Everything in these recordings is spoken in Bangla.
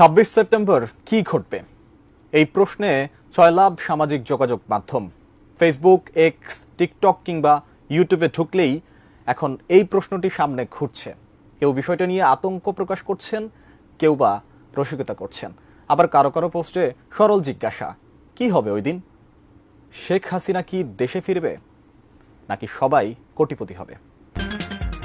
ছাব্বিশ সেপ্টেম্বর কি ঘটবে? এই প্রশ্নে ছয়লাভ সামাজিক যোগাযোগ মাধ্যম ফেসবুক এক্স টিকটক কিংবা ইউটিউবে ঢুকলেই এখন এই প্রশ্নটি সামনে ঘুরছে। কেউ বিষয়টা নিয়ে আতঙ্ক প্রকাশ করছেন, কেউ বা রসিকতা করছেন। আবার কারও কারও পোস্টে সরল জিজ্ঞাসা, কি হবে ওই দিন? শেখ হাসিনা কি দেশে ফিরবে? নাকি সবাই কোটিপতি হবে?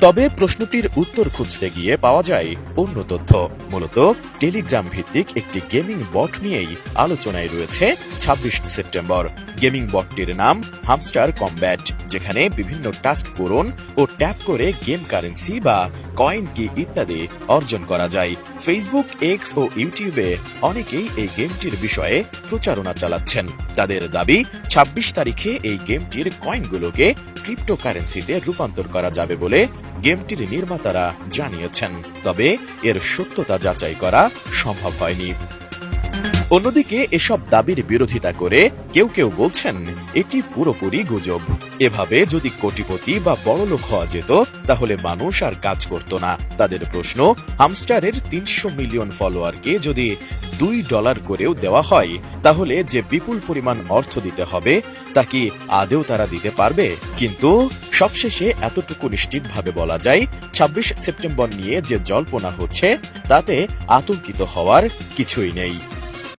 তবে প্রশ্নটির উত্তর খুঁজতে গিয়ে পাওয়া যায় অন্য তথ্য। মূলত, টেলিগ্রাম ভিত্তিক একটি গেমিং বট নিয়েই আলোচনায় রয়েছে ছাব্বিশ সেপ্টেম্বর। গেমিং বটটির নাম হামস্টার কমব্যাট। যেখানে বিভিন্ন টাস্ক পূরণ ও ট্যাপ করে গেম কারেন্সি বা কয়েন কি ইত্যাদি অর্জন করা যায়। ফেসবুক এক্স ও ইউটিউবে অনেকেই এই গেমটির বিষয়ে প্রচারণা চালাচ্ছেন। তাদের দাবি ২৬ তারিখে এই গেমটির কয়েনগুলোকে ক্রিপ্টোকারেন্সিতে রূপান্তর করা যাবে বলে গেমটির নির্মাতারা জানিয়েছেন। তবে এর সত্যতা যাচাই করা সম্ভব হয়নি। অন্যদিকে এসব দাবির বিরোধিতা করে কেউ কেউ বলছেন, এটি পুরোপুরি গুজব। এভাবে যদি কোটিপতি বা বড়লোক হওয়া যেত, তাহলে মানুষ আর কাজ করত না। তাদের প্রশ্ন, হামস্টারের তিনশো মিলিয়ন ফলোয়ারকে যদি দুই ডলার করেও দেওয়া হয়, তাহলে যে বিপুল পরিমাণ অর্থ দিতে হবে, তা কি আদেও তারা দিতে পারবে? কিন্তু সবশেষে এতটুকু নিশ্চিতভাবে বলা যায় ২৬ সেপ্টেম্বর নিয়ে যে জল্পনা হচ্ছে, তাতে আতঙ্কিত হওয়ার কিছুই নেই।